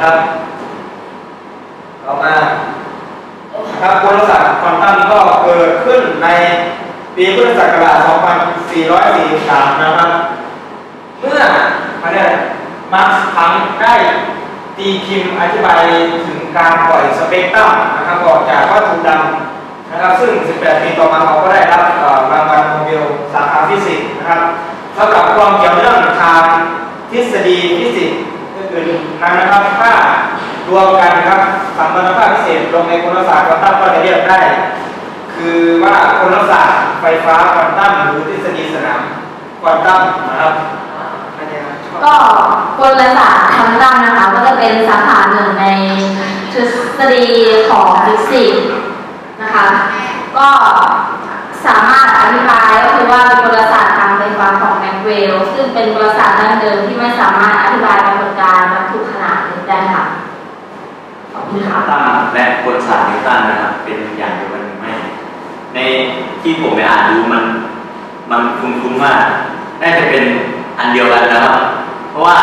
นะครับต่อมานะครับกลศาสตร์ควอนตัมก็เกิดขึ้นในปีพุทธศักราช 2443 นะครับ เมื่อมาเนี่ยมาร์คพังได้ตีพิมพ์อธิบายถึงการปล่อยสเปกตรัมนะครับออกจากวัตถุดำนะครับซึ่ง 18 ปีต่อมาเขาได้รับเอ่อรางวัลโนเบลสาขาฟิสิกส์นะครับสำหรับความเกี่ยวเนื่องทางทฤษฎีฟิสิกส์อื่นๆนั้นนะครับ ถ้า รวมกันนะครับสัมพันธภาพพิเศษลงในกลศาสตร์ควอนตัมก็จะเรียกได้ คือว่ากลศาสตร์ไฟฟ้าควอนตัมหรือทฤษฎีสนามควอนตัมนะครับก็กลศาสตร์ควอนตัมนะคะก็จะเป็นสาขาหนึ่งในทฤษฎีของฟิสิกส์นะคะก็สามารถอธิบายก็คือว่าเป็นกลศาสตร์ทางไฟฟ้าของแม็กเวลซึ่งเป็นกลศาสตร์ดั้งเดิมที่ไม่สามารถอธิบายปรากฏการณ์วัตถุขนาดเล็กได้ค่ะ ขอบคุณค่ะตั้งและกลศาสตร์นิวตันนะครับเป็นอย่างเดียวกันหรือไม่ในที่ผมไปอ่านดูมันมันคุ้นๆว่าน่าจะเป็นอันเดียวกันนะครับ เพราะว่า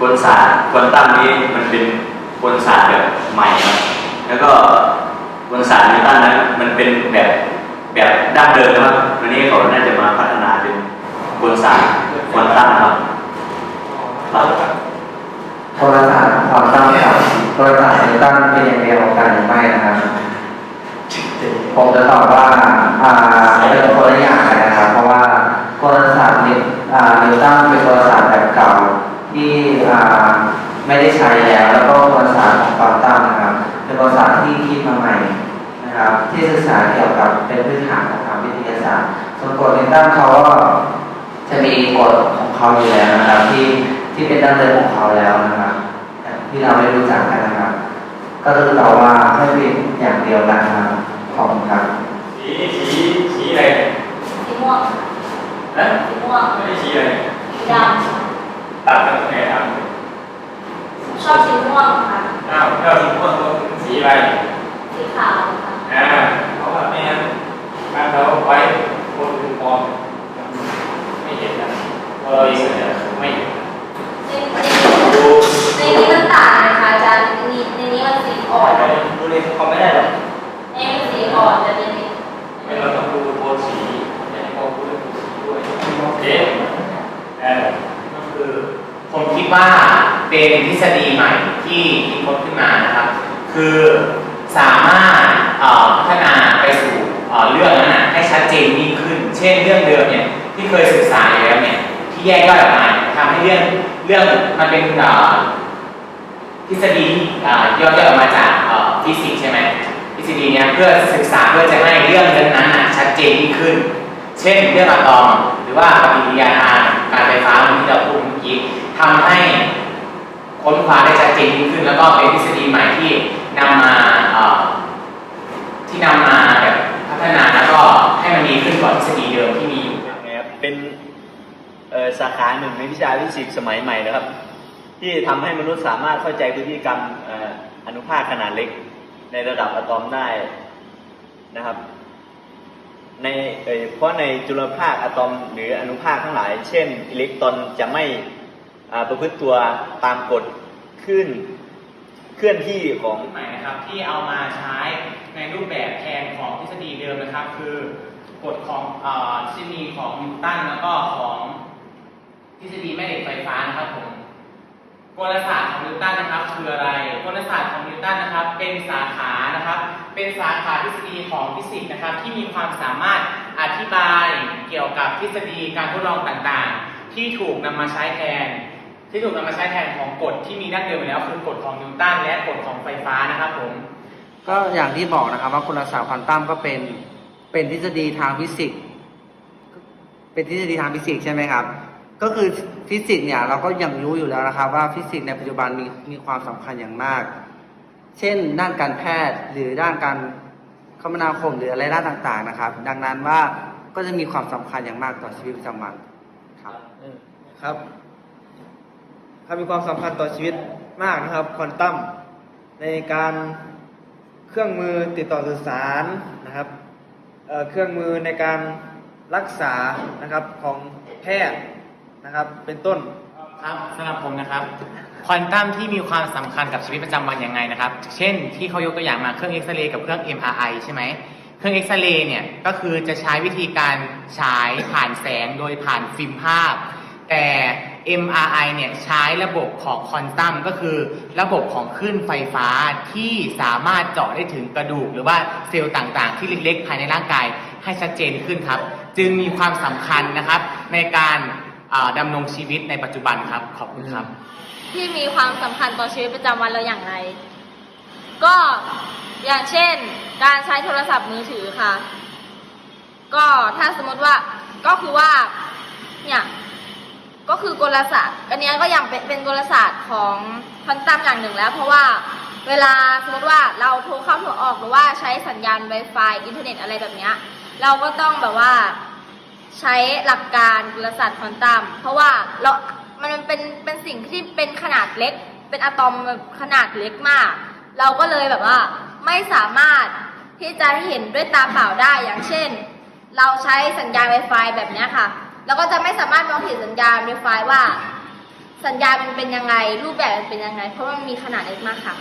กลศาสตร์ควอนตัมนี้มันเป็นกลศาสตร์แบบใหม่ครับแล้วก็กลศาสตร์นิวตันนั้นมันเป็นแบบแบบดั้งเดิมนะครับวันนี้เขาน่าจะมาพัฒนาเป็นกลศาสตร์ควอนตัมครับครับโทรศัพท์ควอนตัมกับโทรศัพท์ นิวตันเป็นอย่างเดียวกันหรือไม่นะครับผมจะตอบว่าอ่าเป็นคนละอย่างกันนะครับ เพราะว่าโทรศัพท์นิวอ่านิวตันเป็นโทรศัพท์แบบเก่าที่อ่าไม่ได้ใช้แล้ว แล้วก็โทรศัพท์ของควอนตัมนะครับ เป็นโทรศัพท์ที่คิดมาใหม่นะครับ ที่ศึกษาเกี่ยวกับเป็นพื้นฐานของทางวิทยาศาสตร์ส่วนกฎนิวตันเขาก็จะมีกฎของเขาอยู่แล้วนะครับที่ที่เป็นดั้งเดิมของเขาแล้วนะครับที่เราไม่รู้จักกัน ก็คือตอบว่าไม่เป็นอย่างเดียวกันนะครับขอบคุณครับสีสีสีอะไรสีม่วงนะสีม่วงไม่ใช่สีอะไรสีดตัดกันตรงไหนครับำชอบสีม่วงค่ะอ้าวเราสีม่วงเราสีอะไรสีขาวค่ะอ่าเพราะว่าไม่งั้นบ้านเราไว้คนดูมองไม่เห็นนะพอเราเองเนี่ยไม่เห็น ในในนี้มันต่างนะคะอาจารย์ในนี้ในนี้มันสีอ่อน ดูเลยเขาไม่ได้หรอก ในนี้มันสีอ่อนแต่ในนี้ ไม่เราต้องดูโทนสีอย่าให้เขาพูดเรื่องสีด้วยโอเคเออ ก็คือ ผมคิดว่าเป็นทฤษฎีใหม่ที่คิดค้นขึ้นมานะครับ คือสามารถพัฒนาไปสู่เรื่องนั้นนะให้ชัดเจนยิ่งขึ้น เช่นเรื่องเดิมเนี่ยที่เคยศึกษาอยู่แล้วเนี่ยที่แยกย่อยออกมาทำให้เรื่องเรื่องมันเป็นทฤษฎีที่เอ่อย่อยๆออกมาจากฟิสิกส์ใช่ไหมทฤษฎีเนี้ยเพื่อศึกษาเพื่อจะให้เรื่องนั้นๆน่ะชัดเจนยิ่งขึ้น เช่นเรื่องอะตอมหรือว่าปฏิกิริยาทางการไฟฟ้ามือนที่เราพูดเมื่อกี้ ทำให้ค้นคว้าได้ชัดเจนยิ่งขึ้น แล้วก็เป็นทฤษฎีใหม่ที่นำมาที่นำมาแบบพัฒนาแล้วก็ให้มันดีขึ้นกว่าทฤษฎีเดิมที่มีอยู่นะครับเป็นสาขาหนึ่งในวิชาฟิสิกส์สมัยใหม่นะครับ ที่ทำให้มนุษย์สามารถเข้าใจพฤติกรรมอนุภาคขนาดเล็ก ในระดับอะตอมได้นะครับในเเพราะในจุลภาคอะตอมหรืออนุภาคทั้งหลาย เช่น อิเล็กตรอนจะไม่ ประพฤติตัวตามกฎขึ้นเคลื่อนที่ของใหม่นะครับที่เอามาใช้ในรูปแบบแทนของทฤษฎีเดิมนะครับ คือกฎของทฤษฎีของนิวตันแล้วก็ของทฤษฎีแม่เหล็กไฟฟ้านะครับผมกลศาสตร์ของนิวตันนะครับ คืออะไรกลศาสตร์ของนิวตันนะครับ เป็นสาขานะครับ เป็นสาขาทฤษฎีของฟิสิกส์นะครับ ที่มีความสามารถอธิบายเกี่ยวกับทฤษฎีการทดลองต่างๆ ที่ถูกนำมาใช้แทน ที่ถูกนำมาใช้แทนของกฎที่มีดั้งเดิมอยู่แล้วคือกฎของนิวตันและกฎของไฟฟ้านะครับผม ก็อย่างที่บอกนะครับว่าคุณศาสตร์ควอนตัมก็เป็นเป็นทฤษฎีทางฟิสิกส์เป็นทฤษฎีทางฟิสิกส์ใช่ไหมครับ ก็คือฟิสิกส์เนี่ยเราก็ยังรู้อยู่แล้วนะครับว่าฟิสิกส์ในปัจจุบันมีมีความสำคัญอย่างมาก เช่น ด้านการแพทย์หรือด้านการคมนาคมหรืออะไรด้านต่างๆนะครับ ดังนั้นว่าก็จะมีความสำคัญอย่างมากต่อชีวิตประจำวันครับครับ ถ้ามีความสำคัญต่อชีวิตมากนะครับควอนตัมในการเครื่องมือติดต่อสื่อสารนะครับเเครื่องมือในการรักษานะครับของแพทย์นะครับเป็นต้นครับสำหรับผมนะครับควอนตัมที่มีความสำคัญกับชีวิตประจำวันยังไงนะครับ เช่นที่เขายกตัวอย่างมาเครื่องเอ็กซเรย์กับเครื่อง MRI ใช่ไหมเครื่องเอ็กซเรย์เนี่ยก็คือจะใช้วิธีการฉายผ่านแสงโดยผ่านฟิล์มภาพ แต่ MRI เนี่ยใช้ระบบของคอนตัมก็คือระบบของคลื่นไฟฟ้าที่สามารถเจาะได้ถึงกระดูก หรือว่าเซลล์ต่างๆ ที่เล็กๆ ภายในร่างกายให้ชัดเจนขึ้นครับ จึงมีความสำคัญนะครับ ในการดำรงชีวิตในปัจจุบันครับ ขอบคุณครับ ที่มีความสำคัญต่อชีวิตประจำวันเราอย่างไร ก็อย่างเช่น การใช้โทรศัพท์มือถือค่ะ ก็ถ้าสมมติว่าก็คือว่าเนี่ย ก็คือกลศาสตร์ อันนี้ก็ยังเป็นเป็นกลศาสตร์ของควอนตัมอย่างหนึ่งแล้ว เพราะว่าเวลาสมมติว่าเราโทรเข้าโทรออกหรือว่าใช้สัญญาณ Wi-Fi อินเทอร์เน็ตอะไรแบบนี้เราก็ต้องแบบว่าใช้หลักการกลศาสตร์ควอนตัมเพราะว่าเรามันเป็นเป็นสิ่งที่เป็นขนาดเล็ก เป็นอะตอมขนาดเล็กมาก เราก็เลยแบบว่าไม่สามารถที่จะเห็นด้วยตาเปล่าได้อย่างเช่น เราใช้สัญญาณ Wi-Fi แบบนี้ค่ะ แล้วก็จะไม่สามารถมองเห็นสัญญาณในไฟล์ว่า สัญญาณมันเป็นยังไง รูปแบบมันเป็นยังไง เพราะมันมีขนาดเล็กมากค่ะ